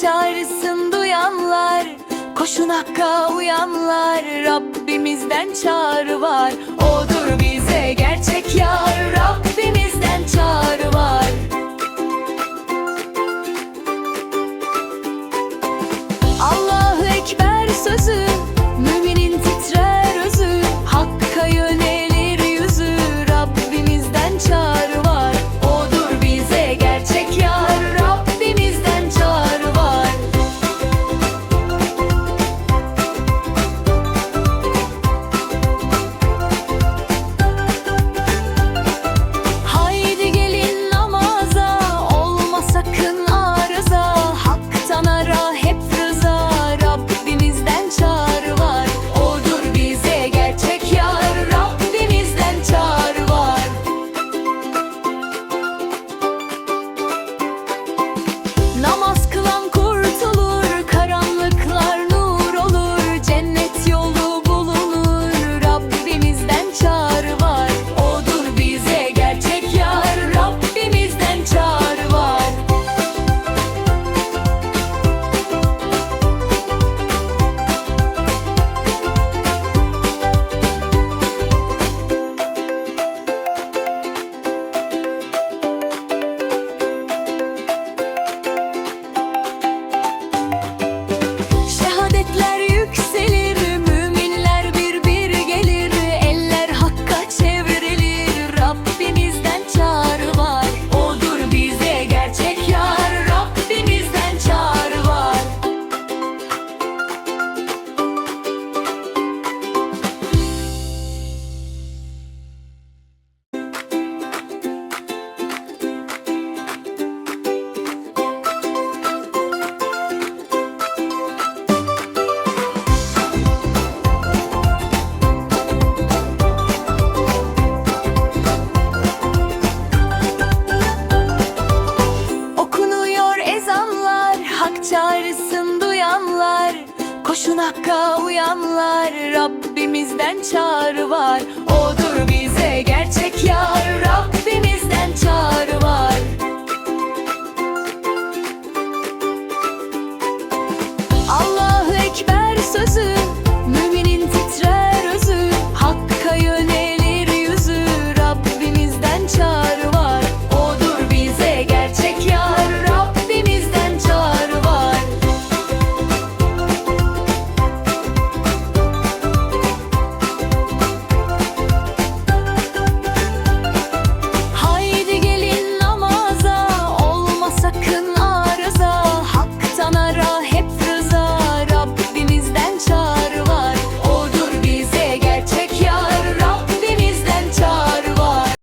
çağrısın duyanlar Koşun hakka uyanlar Rabbimizden çağrı var. O'dur bize gerçek yar Rabbimizden çağrı var. Allahu Ekber sözü Koşun hakka uyanlar Rabbimizden çağrı var. O'dur bize gerçek